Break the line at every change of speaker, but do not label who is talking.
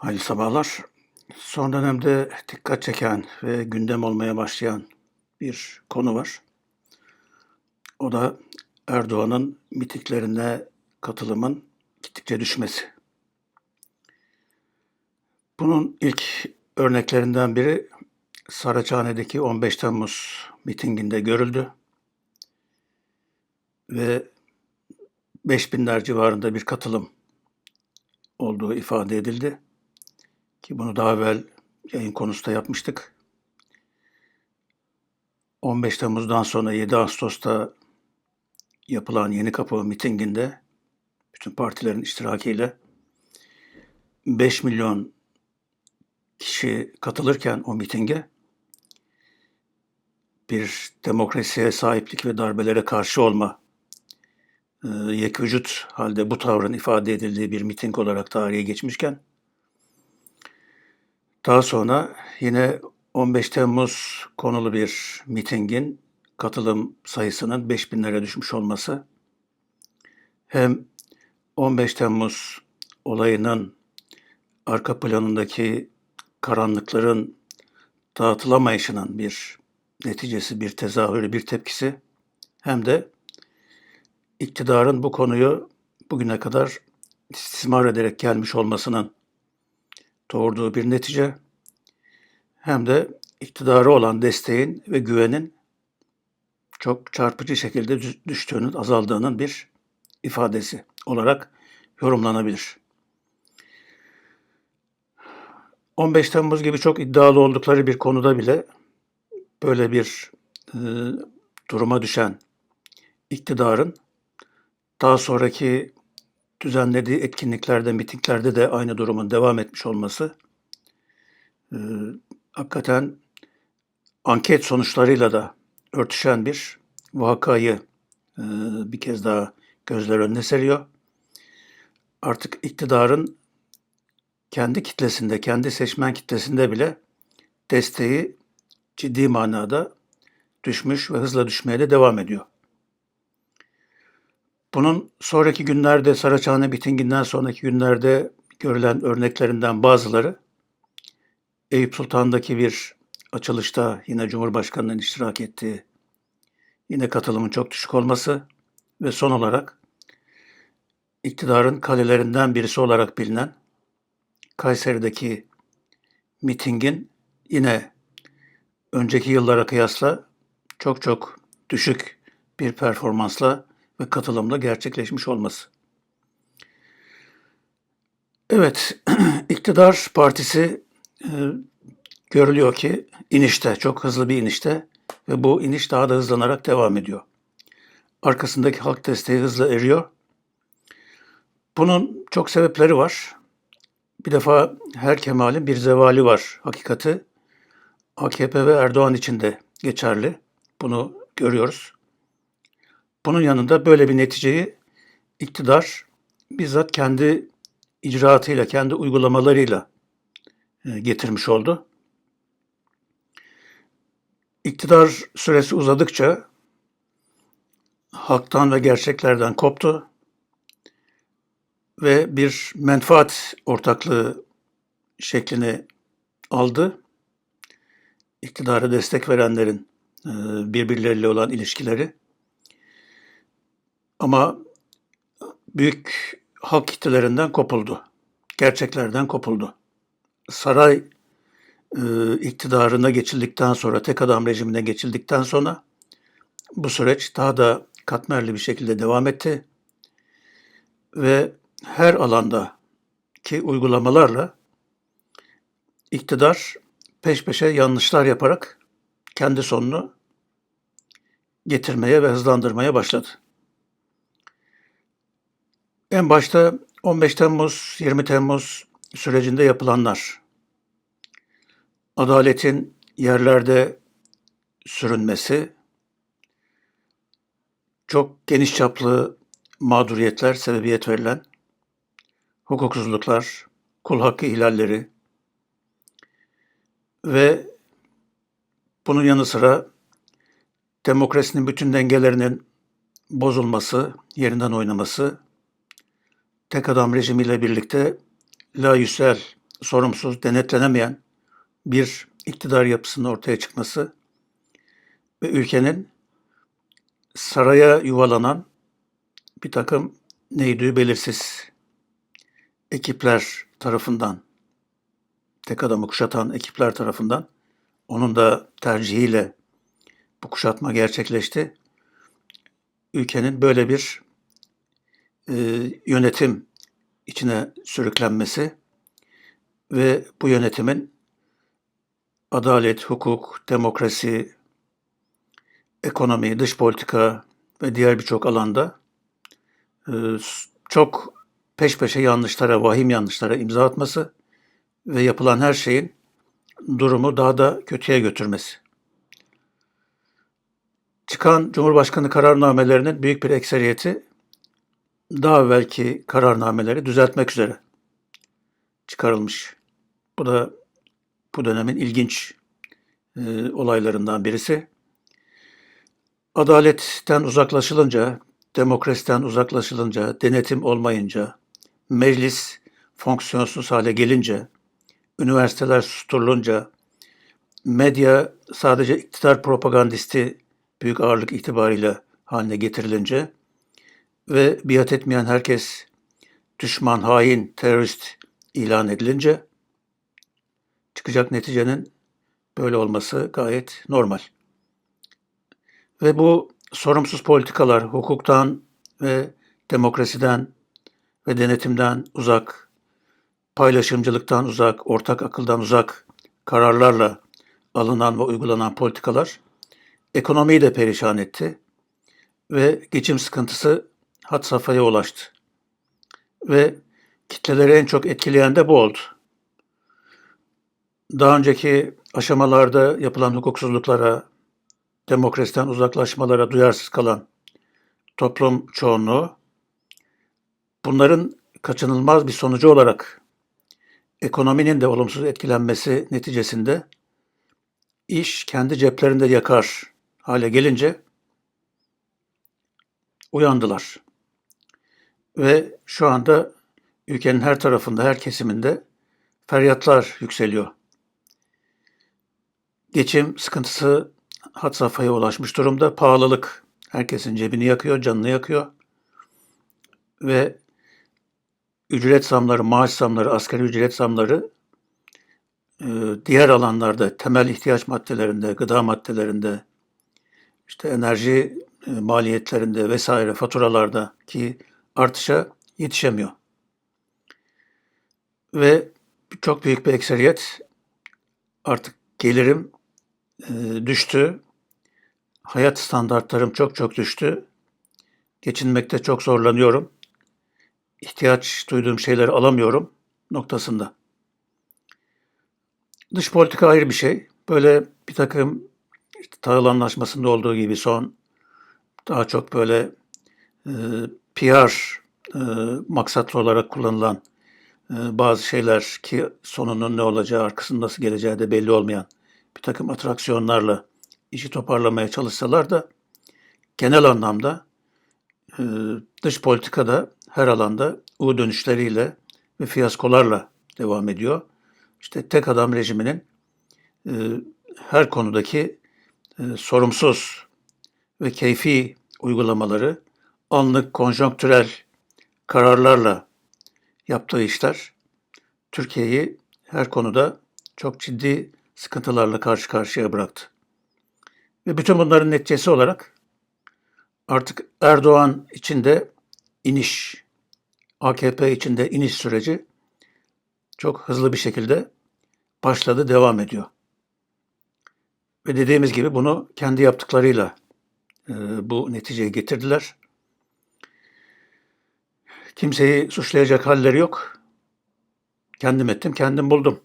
Hayırlı sabahlar. Son dönemde dikkat çeken ve gündem olmaya başlayan bir konu var. O da Erdoğan'ın mitinglerine katılımın gittikçe düşmesi. Bunun ilk örneklerinden biri Saraçhane'deki 15 Temmuz mitinginde görüldü. Ve 5000'ler civarında bir katılım olduğu ifade edildi. Ki bunu daha evvel yayın konusu da yapmıştık. 15 Temmuz'dan sonra 7 Ağustos'ta yapılan Yeni Kapı mitinginde bütün partilerin iştirakiyle 5 milyon kişi katılırken o mitinge bir demokrasiye sahiplik ve darbelere karşı olma e, yek vücut halde bu tavrın ifade edildiği bir miting olarak tarihe geçmişken daha sonra yine 15 Temmuz konulu bir mitingin katılım sayısının 5000'lere düşmüş olması hem 15 Temmuz olayının arka planındaki karanlıkların dağıtılamayışının bir neticesi, bir tezahürü, bir tepkisi hem de iktidarın bu konuyu bugüne kadar istismar ederek gelmiş olmasının doğurduğu bir netice hem de iktidarı olan desteğin ve güvenin çok çarpıcı şekilde düştüğünün, azaldığının bir ifadesi olarak yorumlanabilir. 15 Temmuz gibi çok iddialı oldukları bir konuda bile böyle bir e, duruma düşen iktidarın daha sonraki düzenlediği etkinliklerde, mitinglerde de aynı durumun devam etmiş olması e, hakikaten anket sonuçlarıyla da örtüşen bir vakayı e, bir kez daha gözler önüne seriyor. Artık iktidarın kendi kitlesinde, kendi seçmen kitlesinde bile desteği ciddi manada düşmüş ve hızla düşmeye de devam ediyor. Bunun sonraki günlerde Saraçhane mitinginden sonraki günlerde görülen örneklerinden bazıları Eyüp Sultan'daki bir açılışta yine Cumhurbaşkanı'nın iştirak ettiği yine katılımın çok düşük olması ve son olarak iktidarın kalelerinden birisi olarak bilinen Kayseri'deki mitingin yine önceki yıllara kıyasla çok çok düşük bir performansla ve katılımla gerçekleşmiş olması. Evet, iktidar partisi e, görülüyor ki inişte, çok hızlı bir inişte ve bu iniş daha da hızlanarak devam ediyor. Arkasındaki halk desteği hızla eriyor. Bunun çok sebepleri var. Bir defa her kemalin bir zevali var hakikati. AKP ve Erdoğan için de geçerli. Bunu görüyoruz. Bunun yanında böyle bir neticeyi iktidar bizzat kendi icraatıyla, kendi uygulamalarıyla e, getirmiş oldu. İktidar süresi uzadıkça halktan ve gerçeklerden koptu ve bir menfaat ortaklığı şeklini aldı. İktidara destek verenlerin e, birbirleriyle olan ilişkileri ama büyük halk kitlelerinden kopuldu. Gerçeklerden kopuldu. Saray e, iktidarına geçildikten sonra, tek adam rejimine geçildikten sonra bu süreç daha da katmerli bir şekilde devam etti. Ve her alanda ki uygulamalarla iktidar peş peşe yanlışlar yaparak kendi sonunu getirmeye ve hızlandırmaya başladı. En başta 15 Temmuz, 20 Temmuz sürecinde yapılanlar, adaletin yerlerde sürünmesi, çok geniş çaplı mağduriyetler sebebiyet verilen hukuksuzluklar, kul hakkı ihlalleri ve bunun yanı sıra demokrasinin bütün dengelerinin bozulması, yerinden oynaması tek adam rejimiyle birlikte La Yüsel sorumsuz, denetlenemeyen bir iktidar yapısının ortaya çıkması ve ülkenin saraya yuvalanan bir takım neydi belirsiz ekipler tarafından, tek adamı kuşatan ekipler tarafından onun da tercihiyle bu kuşatma gerçekleşti. Ülkenin böyle bir e, yönetim içine sürüklenmesi ve bu yönetimin adalet, hukuk, demokrasi, ekonomi, dış politika ve diğer birçok alanda e, çok peş peşe yanlışlara, vahim yanlışlara imza atması ve yapılan her şeyin durumu daha da kötüye götürmesi. Çıkan Cumhurbaşkanı kararnamelerinin büyük bir ekseriyeti daha evvelki kararnameleri düzeltmek üzere çıkarılmış. Bu da bu dönemin ilginç e, olaylarından birisi. Adaletten uzaklaşılınca, demokrasiden uzaklaşılınca, denetim olmayınca, meclis fonksiyonsuz hale gelince, üniversiteler susturulunca, medya sadece iktidar propagandisti büyük ağırlık itibariyle haline getirilince ve biat etmeyen herkes düşman, hain, terörist ilan edilince çıkacak neticenin böyle olması gayet normal. Ve bu sorumsuz politikalar hukuktan ve demokrasiden ve denetimden uzak, paylaşımcılıktan uzak, ortak akıldan uzak kararlarla alınan ve uygulanan politikalar ekonomiyi de perişan etti ve geçim sıkıntısı had safhaya ulaştı. Ve kitleleri en çok etkileyen de bu oldu. Daha önceki aşamalarda yapılan hukuksuzluklara, demokrasiden uzaklaşmalara duyarsız kalan toplum çoğunluğu bunların kaçınılmaz bir sonucu olarak ekonominin de olumsuz etkilenmesi neticesinde iş kendi ceplerinde yakar hale gelince uyandılar. Ve şu anda ülkenin her tarafında, her kesiminde feryatlar yükseliyor. Geçim sıkıntısı had safhaya ulaşmış durumda. Pahalılık herkesin cebini yakıyor, canını yakıyor. Ve ücret zamları, maaş zamları, asgari ücret zamları e, diğer alanlarda, temel ihtiyaç maddelerinde, gıda maddelerinde, işte enerji e, maliyetlerinde vesaire faturalarda ki artışa yetişemiyor. Ve çok büyük bir ekseriyet artık gelirim e, düştü. Hayat standartlarım çok çok düştü. Geçinmekte çok zorlanıyorum. İhtiyaç duyduğum şeyleri alamıyorum noktasında. Dış politika ayrı bir şey. Böyle bir takım işte tahıl anlaşmasında olduğu gibi son daha çok böyle e, PR e, maksatlı olarak kullanılan e, bazı şeyler ki sonunun ne olacağı, arkasının nasıl geleceği de belli olmayan bir takım atraksiyonlarla işi toparlamaya çalışsalar da genel anlamda e, dış politikada her alanda U dönüşleriyle ve fiyaskolarla devam ediyor. İşte tek adam rejiminin e, her konudaki e, sorumsuz ve keyfi uygulamaları anlık konjonktürel kararlarla yaptığı işler Türkiye'yi her konuda çok ciddi sıkıntılarla karşı karşıya bıraktı. Ve bütün bunların neticesi olarak artık Erdoğan içinde iniş, AKP içinde iniş süreci çok hızlı bir şekilde başladı, devam ediyor. Ve dediğimiz gibi bunu kendi yaptıklarıyla e, bu neticeye getirdiler. Kimseyi suçlayacak halleri yok. Kendim ettim, kendim buldum.